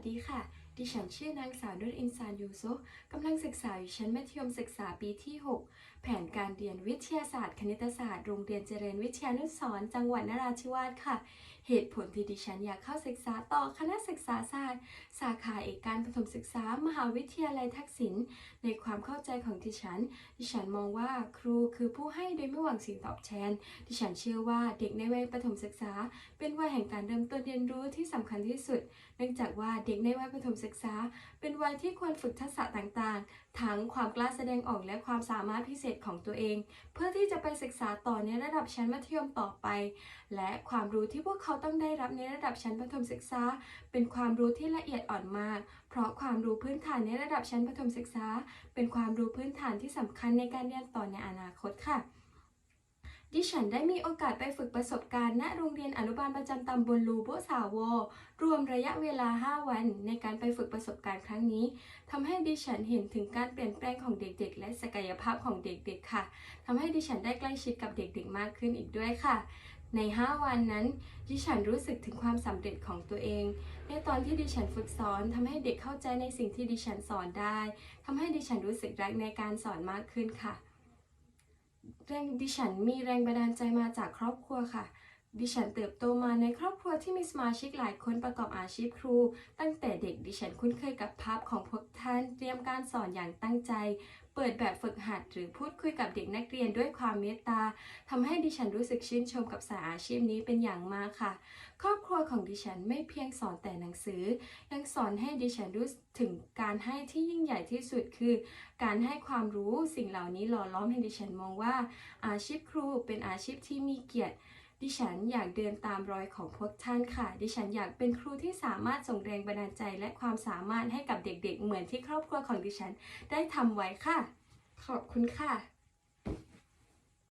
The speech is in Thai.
สดีค่ะ ดิฉันชื่อนางสาวนุชอินซานยูซุกำลังศึกษาอยู่ชั้นมัธยมศึกษาปีที่ 6 แผนการเรียนวิทยาศาสตร์ คณิตศาสตร์ โรงเรียนเจริญวิทยานุสร์จังหวัดนราธิวาสค่ะ เหตุผลที่ดิฉันอยากเข้าศึกษาต่อคณะศึกษาศาสตร์ สาขาเอกการประถมศึกษา มหาวิทยาลัยทักษิณ ในความเข้าใจของดิฉัน ดิฉันมองว่าครูคือผู้ให้โดยไม่หวังสิ่งตอบแทน ดิฉันเชื่อว่าเด็กในวัยประถมศึกษา เป็นวัยแห่งการเริ่มต้นเรียนรู้ที่สำคัญที่สุด เนื่องจากว่าเด็กในวัยประถมศึกษา เป็นวัยที่ควรฝึกทักษะต่างๆ ทั้งความกล้าแสดงออกและความสามารถพิเศษของตัวเอง เพื่อที่จะไปศึกษาต่อในระดับชั้นมัธยมต่อไป และความรู้ที่พวกเขาต้องได้รับในระดับชั้นประถมศึกษา เป็นความรู้ที่ละเอียดอ่อนมาก เพราะความรู้พื้นฐานในระดับชั้นประถมศึกษา เป็นความรู้พื้นฐานที่สำคัญในการเรียนต่อในอนาคตค่ะ ดิฉันได้มีโอกาสไปฝึกประสบการณ์ณโรงเรียนอนุบาลประจำตำบลลูโบสาวอรวมระยะเวลา 5 วันในการไปฝึกประสบการณ์ครั้งนี้ทำให้ดิฉันเห็นถึงการเปลี่ยนแปลงของเด็กๆ และศักยภาพของเด็กๆค่ะทำให้ดิฉันได้ใกล้ชิดกับเด็กๆ มากขึ้นอีกด้วยค่ะ ใน 5 วันนั้น ดิฉันรู้สึกถึงความสำเร็จของตัวเอง ในตอนที่ดิฉันฝึกสอนทำให้เด็กเข้าใจในสิ่งที่ดิฉันสอนได้ทำให้ดิฉันรู้สึกรักในการสอนมากขึ้นค่ะ แรงดิฉันมีแรงบันดาลใจมาจากครอบครัวค่ะ ดิฉันเติบโตมาในครอบครัวที่มีสมาชิกหลายคนประกอบอาชีพครู ตั้งแต่เด็กดิฉันคุ้นเคยกับภาพของพวกท่านเตรียมการสอนอย่างตั้งใจ เปิดแบบฝึกหัดหรือพูดคุยกับเด็กนักเรียนด้วยความเมตตาทำให้ดิฉันรู้สึกชื่นชมกับสายอาชีพนี้เป็นอย่างมากค่ะ ครอบครัวของดิฉันไม่เพียงสอนแต่หนังสือ ยังสอนให้ดิฉันรู้ถึงการให้ที่ยิ่งใหญ่ที่สุดคือ การให้ความรู้สิ่งเหล่านี้หล่อล้อมให้ดิฉันมองว่า อาชีพครูเป็นอาชีพที่มีเกียรติ ดิฉันอยากเดินตามรอยของพวกท่านค่ะ ดิฉันอยากเป็นครูที่สามารถส่งแรงบันดาลใจและความสามารถให้กับเด็กๆ เหมือนที่ครอบครัวของดิฉันได้ทำไว้ค่ะ ขอบคุณค่ะ